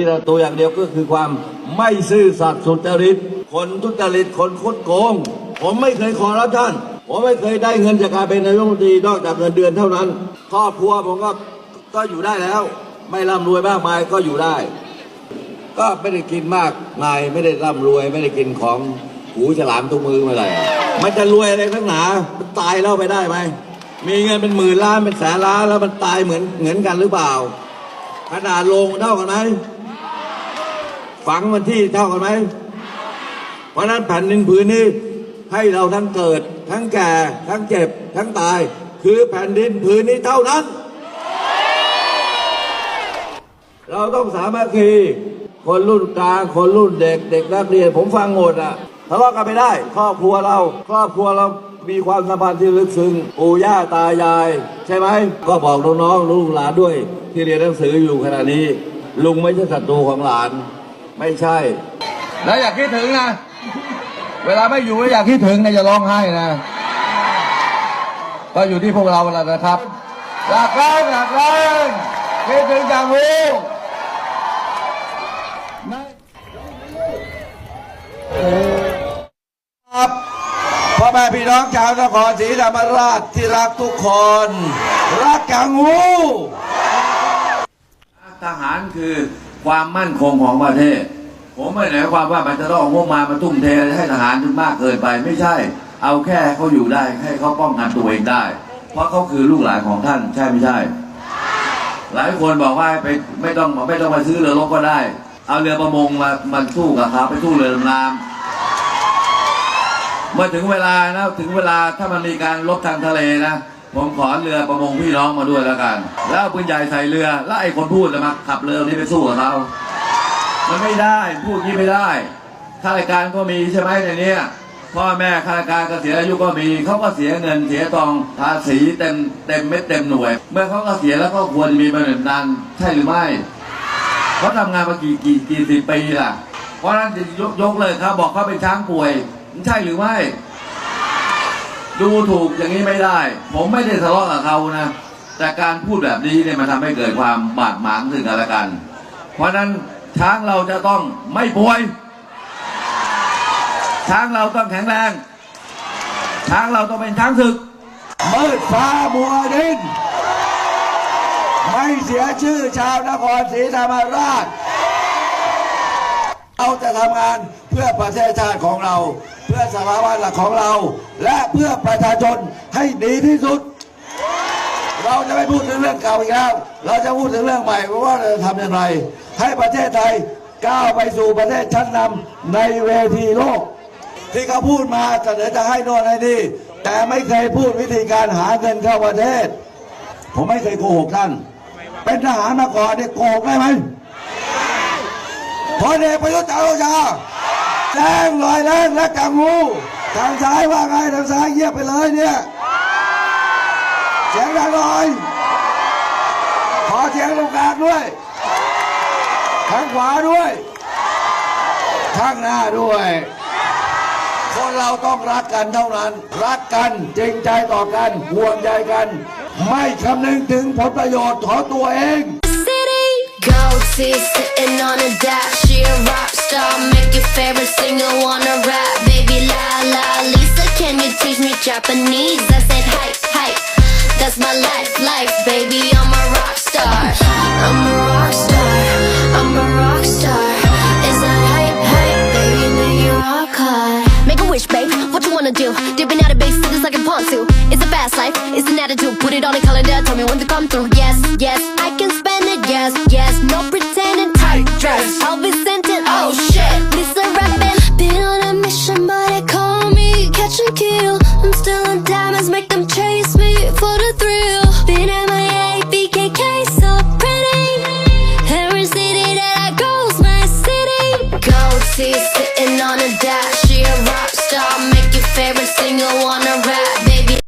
ที่เราตัวอย่างเดียวก็คือความไม่ซื่อสัตย์สุจริต คนทุจริต คนคดโกง ผมไม่เคยขอรับท่าน ผมไม่เคยได้เงินจากการเป็นนายกรัฐมนตรีนอกจากเงินเดือนเท่านั้น ครอบครัวผมก็ก็อยู่ได้แล้ว ไม่ร่ำรวยมากมายก็อยู่ได้ ก็ไม่ได้กินมากมายไม่ได้ร่ำรวยไม่ได้กินของหูฉลามทุกมือมื่อไร่มันจะรวยอะไรนักหนามันตายแล้วไปได้ไหมมีเงินเป็นหมื่นล้านเป็นแสนล้านแล้วมันตายเหมือนเหมือนกันหรือเปล่าขนาดลงเท่ากันไหม ฝังมันที่เท่ากันไหมเพราะนั้นแผ่นดินผืนนี้ให้เราทั้งเกิด ทั้งแก่ ทั้งเจ็บ ทั้งตาย คือแผ่นดินผืนนี้เท่านั้น เราต้องสามัคคีคนรุ่นกลางคนรุ่นเด็กเด็กนักเรียนผมฟังหมดอะทะเลาะกันไม่ได้ ครอบครัวเรา ครอบครัวเรามีความสัมพันธ์ที่ลึกซึ้งปู่ย่าตายาย ใช่ไหม ก็บอกน้องๆลูกหลานด้วย ที่เรียนหนังสืออยู่ขณะนี้ ลุงไม่ใช่ศัตรูของหลาน ไม่ใช่ แล้วอยากคิดถึงนะ เวลาไม่อยู่แล้วอยากคิดถึงนะอย่าร้องไห้นะ ก็อยู่ที่พวกเราแล้วนะครับอยากร้องอยากร้องคิดถึงอย่างรู้ครับพ่อแม่พี่น้องชาวนครศรีธรรมราชที่รักทุกคน รักกังงูทหารคือ ความมั่นคงของประเทศ ผมไม่ได้หมายความว่ามันจะต้องเอางบมามาทุ่มเทให้ทหารจนมากเกินไปไม่ใช่ เอาแค่เขาอยู่ได้ให้เขาป้องกันตัวเองได้ เพราะเขาคือลูกหลานของท่านใช่ไม่ใช่ หลายคนบอกว่าไปไม่ต้องไม่ต้องมาซื้อเรือรบก็ได้ เอาเรือประมงมามาสู้กับเขาไปสู้เรือดำน้ำเมื่อถึงเวลานะถึงเวลาถ้ามันมีการรบทางทะเลนะ ผมขอเรือประมงพี่น้องมาด้วยแล้วกัน แล้วเอาปืนใหญ่ใส่เรือแล้วไอ้คนพูดจะมาขับเรือนี้ไปสู้กับเขามันไม่ได้พูดงี้ไม่ได้ข้าราชการก็มีใช่ไหมในนี้พ่อแม่ข้าราชการเกษียณอายุก็มีเขาก็เสียเงินเสียทองภาษีเต็มเต็มเม็ดเต็มหน่วย เมื่อเขาเกษียณแล้วก็ควรจะมีบำเหน็จนาญใช่หรือไม่เขาทำงานมากี่กี่กี่สิบปีล่ะ เพราะนั้นจะยกยกเลยครับบอกเขาเป็นช้างป่วยใช่หรือไม่ ดูถูกอย่างนี้ไม่ได้ ผมไม่ได้ทะเลาะกับเขานะ แต่การพูดแบบนี้เนี่ยมันทำให้เกิดความบาดหมางซึ่งกันและกัน เพราะฉะนั้นช้างเราจะต้องไม่ป่วย ช้างเราต้องแข็งแรง ช้างเราต้องเป็นช้างศึกมืดฟ้ามัวดิน ไม่เสียชื่อชาวนครศรีธรรมราช ทำงานเพื่อประเทศชาติของเรา เพื่อสถาบันหลักของเรา และเพื่อประชาชนให้ดีที่สุด เราจะไม่พูดถึงเรื่องเก่าอีกแล้ว เราจะพูดถึงเรื่องใหม่ว่าเราจะทำอย่างไร ให้ประเทศไทยก้าวไปสู่ประเทศชั้นนำในเวทีโลก ที่เขาพูดมาเสนอจะให้โน่นให้นี่แต่ไม่เคยพูดวิธีการหาเงินเข้าประเทศ ผมไม่เคยโกหกท่าน เป็นทหารมาก่อนเนี่ยโกหกได้ไหม พลเอกประยุทธ์จันทร์โอชาแรงลอยแรงและกังงูทางซ้ายว่าไงทางซ้ายเงียบไปเลยเนี่ยเสียงดังหน่อยขอเสียงตรงกลางด้วยข้างขวาด้วยข้างหน้าด้วย คนเราต้องรักกันเท่านั้น รักกันจริงใจต่อกันห่วงใยกัน ไม่คำนึงถึงผลประโยชน์ของตัวเอง Gold teeth sitting on a dash. She a rock star Make your favorite singer wanna rap. Baby la la Lisa can you teach me Japanese? I said hi hi That's my life life Baby I'm a rock star. I'm a rock star I'm a rock star. Is that hype hype Baby now you rock hard Make a wish babe What you wanna do? Dipping out of base just like a ponzu It's a fast life It's an attitude. Put it on the calendar Tell me when to come through. Yes yes I'll be sent oh shit. Lisa rapping, been on a mission, but they call me catch and kill. I'm still diamonds, make them change.